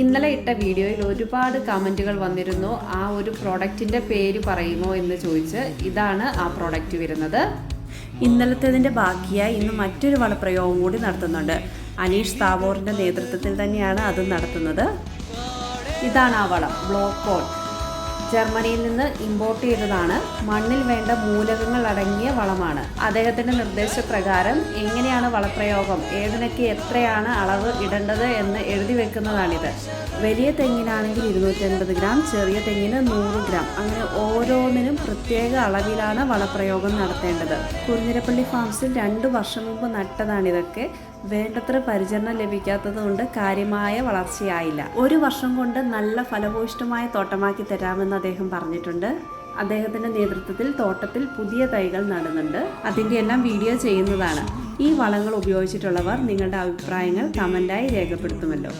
ഇന്നലെ ഇട്ട വീഡിയോയിൽ ഒരുപാട് കമന്റുകൾ വന്നിരുന്നു. ആ ഒരു പ്രോഡക്റ്റിന്റെ പേര് പറയുമോ എന്ന് ചോദിച്ച് ഇതാണ് ആ പ്രോഡക്റ്റ് വരുന്നത്. ഇന്നലത്തേതിന്റെ ബാക്കിയായി ഇന്ന് മറ്റൊരു വളപ്രയോഗം കൂടി നടത്തുന്നുണ്ട്. അനീഷ് താവോറിന്റെ നേതൃത്വത്തിൽ തന്നെയാണ് അത് നടത്തുന്നത്. ഇതാണ് ആ വളം ബ്ലോക്കോൺ ജർമ്മനിയിൽ നിന്ന് ഇമ്പോർട്ട് ചെയ്തതാണ് മണ്ണിൽ വേണ്ട മൂലകങ്ങൾ അടങ്ങിയ വളമാണ്. അദ്ദേഹത്തിന്റെ നിർദ്ദേശപ്രകാരം എങ്ങനെയാണ് വളപ്രയോഗം? ഏതിനൊക്കെ എത്രയാണ് അളവ് ഇടേണ്ടത് എന്ന് എഴുതി വെക്കുന്നതാണിത്. വലിയ തെങ്ങിനാണെങ്കിൽ ഇരുന്നൂറ്റൻപത് ഗ്രാം ചെറിയ തെങ്ങിന് നൂറ് ഗ്രാം. അങ്ങനെ ഓരോന്നിനും പ്രത്യേക അളവിലാണ് വളപ്രയോഗം നടത്തേണ്ടത്. കുഞ്ഞിരപ്പള്ളി ഫാംസിൽ രണ്ടു വർഷം മുമ്പ് നട്ടതാണിതൊക്കെ. വേണ്ടത്ര പരിചരണം ലഭിക്കാത്തത് കൊണ്ട് കാര്യമായ വളർച്ചയായില്ല. ഒരു വർഷം കൊണ്ട് നല്ല ഫലഭൂയിഷ്ടമായ തോട്ടമാക്കി തരാമെന്ന് അദ്ദേഹം പറഞ്ഞിട്ടുണ്ട്. അദ്ദേഹത്തിന്റെ നേതൃത്വത്തിൽ തോട്ടത്തിൽ പുതിയ തൈകൾ നടുന്നുണ്ട്. അതിന്റെ എല്ലാം വീഡിയോ ചെയ്യുന്നതാണ്. ഈ വളങ്ങൾ ഉപയോഗിച്ചിട്ടുള്ളവർ നിങ്ങളുടെ അഭിപ്രായങ്ങൾ കമന്റായി രേഖപ്പെടുത്തുമല്ലോ.